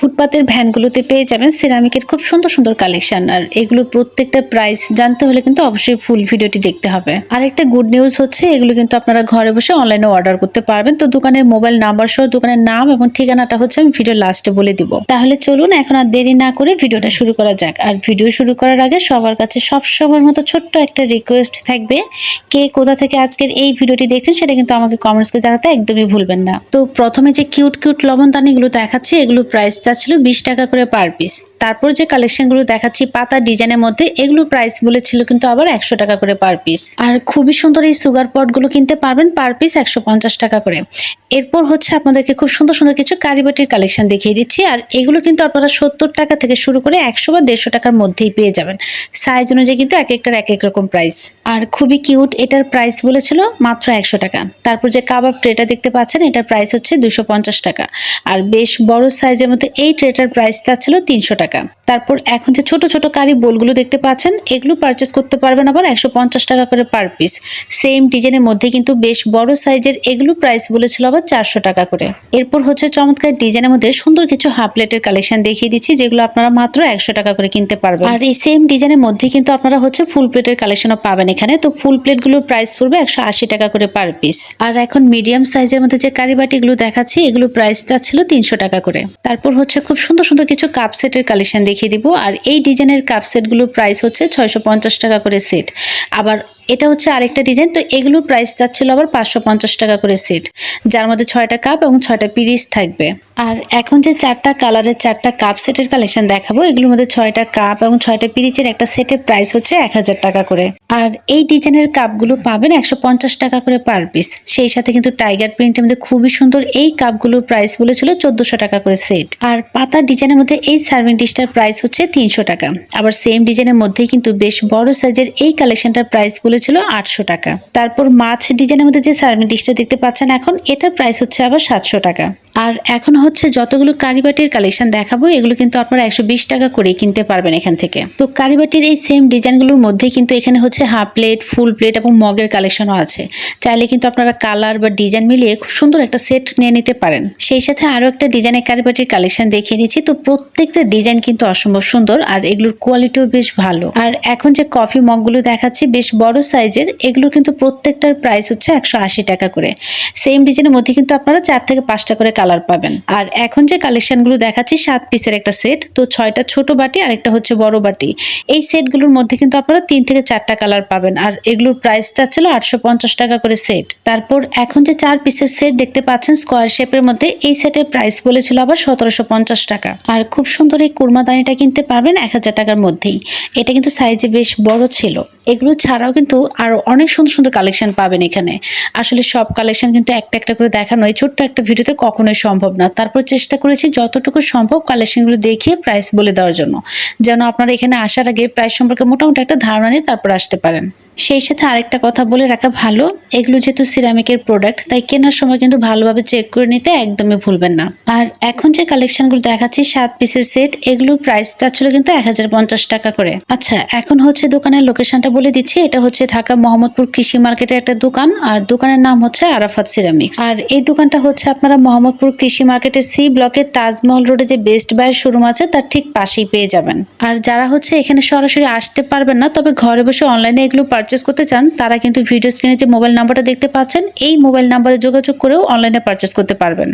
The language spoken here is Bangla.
ফুটপাতের ভ্যানগুলোতে পেয়ে যাবেন সিরামিকের খুব সুন্দর সুন্দর কালেকশন। আর এগুলোর প্রত্যেকটা প্রাইস জানতে হলে কিন্তু অবশ্যই ফুল ভিডিওটি দেখতে হবে। আর একটা গুড নিউজ হচ্ছে, এগুলো কিন্তু আপনারা ঘরে বসে অনলাইনে অর্ডার করতে পারবেন। তো দোকানের মোবাইল নাম্বার সহ দোকানের নাম এবং ঠিকানাটা হচ্ছে আমি ভিডিও লাস্টে বলে দিব। তাহলে চলুন, এখন আর দেরি না করে ভিডিওটা শুরু করা যাক। আর ভিডিও শুরু করার আগে সবার কাছে সব সময়ের মতো ছোট্ট একটা রিকোয়েস্ট থাকবে, কে কোথা থেকে আজকের এই ভিডিওটি দেখছেন সেটা কিন্তু আমাকে কমেন্টস করে জানাতে একদমই ভুলবেন না। তো প্রথমে যে কিউট কিউট লবণদানিগুলো দেখাচ্ছি এগুলো প্রাইস ছিল বিশ টাকা করে পার পিস তারপর যে কালেকশনগুলো দেখাচ্ছি, পাতা ডিজাইনের মধ্যে এগুলো প্রাইস বলেছিল কিন্তু আবার একশো টাকা করে পার পিস আর খুবই সুন্দর এই সুগার পটগুলো কিনতে পারবেন পার পিস একশো পঞ্চাশ টাকা করে। এরপর হচ্ছে আপনাদেরকে খুব সুন্দর সুন্দর কিছু কারিবাটির কালেকশন দেখিয়ে দিচ্ছি। আর এগুলো কিন্তু আপনারা সত্তর টাকা থেকে শুরু করে একশো বা দেড়শো টাকার মধ্যেই পেয়ে যাবেন। সাইজ অনুযায়ী কিন্তু এক একটার এক এক রকম প্রাইস আর খুবই কিউট এটার প্রাইস বলেছিল মাত্র একশো টাকা। তারপর যে কাবাব ট্রেটা দেখতে পাচ্ছেন, এটার প্রাইস হচ্ছে দুশো টাকা। আর বেশ বড় সাইজের মধ্যে এই ট্রেটার প্রাইসটা ছিল তিনশো টাকা। তারপর এখন যে ছোট ছোট কারি বোলগুলো দেখতে পাচ্ছেন, এগুলো পারচেস করতে পারবেন আবার একশো পঞ্চাশ টাকা করে পার পিস সেম ডিজাইনের মধ্যে কিন্তু বেশ বড় সাইজের এগুলো প্রাইস বলেছিল আবার চারশো টাকা করে। এরপর হচ্ছে চমৎকার ডিজাইনের মধ্যে সুন্দর কিছু হাফ প্লেটের কালেকশন দেখিয়ে দিচ্ছি, যেগুলো আপনারা মাত্র একশো টাকা করে কিনতে পারবেন। আর এই সেম ডিজাইনের মধ্যে কিন্তু আপনারা হচ্ছে ফুল প্লেটের কালেকশনও পাবেন এখানে। তো ফুল প্লেটগুলোর প্রাইস পড়বে একশো আশি টাকা করে পার পিস আর এখন মিডিয়াম সাইজের মধ্যে যে কারি বাটিগুলো দেখাচ্ছি, এগুলো প্রাইসটা ছিল তিনশো টাকা করে। তারপর হচ্ছে খুব সুন্দর সুন্দর কিছু কাপ সেটের কালেকশন দেখিয়ে দিব। আর এই ডিজাইনের কাপ সেটগুলোর প্রাইস হচ্ছে ছয়শো পঞ্চাশ টাকা করে সেট আবার এটা হচ্ছে আরেকটা ডিজাইন তো এগুলোর প্রাইস যাচ্ছিল আবার পাঁচশো পঞ্চাশ টাকা করে সেট যার মধ্যে ছয়টা কাপ এবং ছয়টা পিরিচ থাকবে। আর এখন যে চারটা কালারের চারটা কাপ সেটের কালেকশন দেখাবো, এগুলোর মধ্যে ছয়টা কাপ এবং ছয়টা পিরিচের একটা সেটের প্রাইস হচ্ছে এক হাজার টাকা করে। আর এই ডিজাইনের কাপগুলো পাবেন একশো পঞ্চাশ টাকা করে পার পিস সেই সাথে কিন্তু টাইগার প্রিন্টের মধ্যে খুবই সুন্দর এই কাপগুলোর প্রাইস বলেছিল চোদ্দশো টাকা করে সেট আর পাতা ডিজাইনের মধ্যে এই সার্ভিং ডিশটার প্রাইস হচ্ছে তিনশো টাকা। আবার সেম ডিজাইনের মধ্যেই কিন্তু বেশ বড় সাইজের এই কালেকশনটার প্রাইস বলেছিল আটশো টাকা। তারপর মাছ ডিজাইনের মধ্যে যে সার্ভিং ডিশটা দেখতে পাচ্ছেন এখন, এটার প্রাইস হচ্ছে আবার সাতশো টাকা। আর এখন হচ্ছে যতগুলো কারিবাটির কালেকশন দেখাবো, এগুলো কিন্তু আপনারা একশো বিশ টাকা করে কিনতে পারবেন এখান থেকে। তো কারিবাটির এই সেম ডিজাইনগুলোর মধ্যে কিন্তু এখানে হচ্ছে হাফ প্লেট ফুল প্লেট এবং মগের কালেকশনও আছে। চাইলে কিন্তু আপনারা কালার বা ডিজাইন মিলিয়ে খুব সুন্দর একটা সেট নিয়ে নিতে পারেন। সেই সাথে আরও একটা ডিজাইনের কারিবাটির কালেকশন দেখিয়ে দিচ্ছি। তো প্রত্যেকটা ডিজাইন কিন্তু অসম্ভব সুন্দর আর এগুলোর কোয়ালিটিও বেশ ভালো। আর এখন যে কফি মগগুলো দেখাচ্ছি, বেশ বড় সাইজের এগুলো কিন্তু প্রত্যেকটার প্রাইস হচ্ছে একশো আশি টাকা করে। সেম ডিজাইনের মধ্যে কিন্তু আপনারা চার থেকে পাঁচটা করে কালার পাবেন। আর এখন যে কালেকশনগুলো দেখাচ্ছি, সাত পিসের একটা সেট তো ছয়টা ছোট বাটি আর একটা হচ্ছে বড় বাটি। এই সেটগুলোর মধ্যে কিন্তু আপনারা তিন থেকে চারটা কালার পাবেন। আর এগুলোর প্রাইসটা ছিল আটশো পঞ্চাশ টাকা করে সেট তারপর এখন যে চার পিসের সেট দেখতে পাচ্ছেন স্কোয়ার শেপের মধ্যে এই সেটের প্রাইস বলেছিল আবার সতেরোশো পঞ্চাশ টাকা। আর খুব সুন্দর এই কুরমাদানিটা কিনতে পারবেন এক হাজার টাকার মধ্যেই। এটা কিন্তু সাইজে বেশ বড় ছিল। এগুলো ছাড়াও কিন্তু আরও অনেক সুন্দর সুন্দর কালেকশন পাবেন এখানে। আসলে সব কালেকশন কিন্তু একটা একটা করে দেখানো এই ছোট্ট একটা ভিডিওতে কখনোই সম্ভব না। তারপর চেষ্টা করেছি যতটুকু সম্ভব কালেকশনগুলো দেখিয়ে প্রাইস বলে দেওয়ার জন্য। যেন আপনারা এখানে আসার আগে প্রাইস সম্পর্কে মোটামুটি একটা ধারণা নিয়ে তারপর আসতে পারেন। সেই সাথে আরেকটা কথা বলে রাখা ভালো, এগুলো যেহেতু সিরামিকের প্রোডাক্ট তাই কেনার সময় কিন্তু ভালোভাবে চেক করে নিতে একদমই ভুলবেন না। আর এখন যে কালেকশনগুলো দেখাচ্ছি, সাত পিসের সেট এগুলোর প্রাইস ছিল কিন্তু এক হাজার পঞ্চাশ টাকা করে। আচ্ছা এখন হচ্ছে দোকানের লোকেশনটা বলে দিচ্ছি, এটা হচ্ছে ঢাকা মোহাম্মদপুর কৃষি মার্কেটের একটা দোকান, আর দোকানের নাম হচ্ছে আরাফাত সিরামিক্স আর এই দোকানটা হচ্ছে আপনারা মোহাম্মদপুর কৃষি মার্কেটের সি ব্লকের তাজমহল রোডে যে বেস্ট বাইয়ের শোরুম আছে, তার ঠিক পাশেই পেয়ে যাবেন। আর যারা হচ্ছে এখানে সরাসরি আসতে পারবেন না, তবে ঘরে বসে অনলাইনে এগুলো পারচেস করতে চান, তারা কিন্তু ভিডিও স্ক্রিনে যে মোবাইল নাম্বারটা দেখতে পাচ্ছেন, এই মোবাইল নাম্বারে যোগাযোগ করেও অনলাইনে পারচেস করতে পারবেন।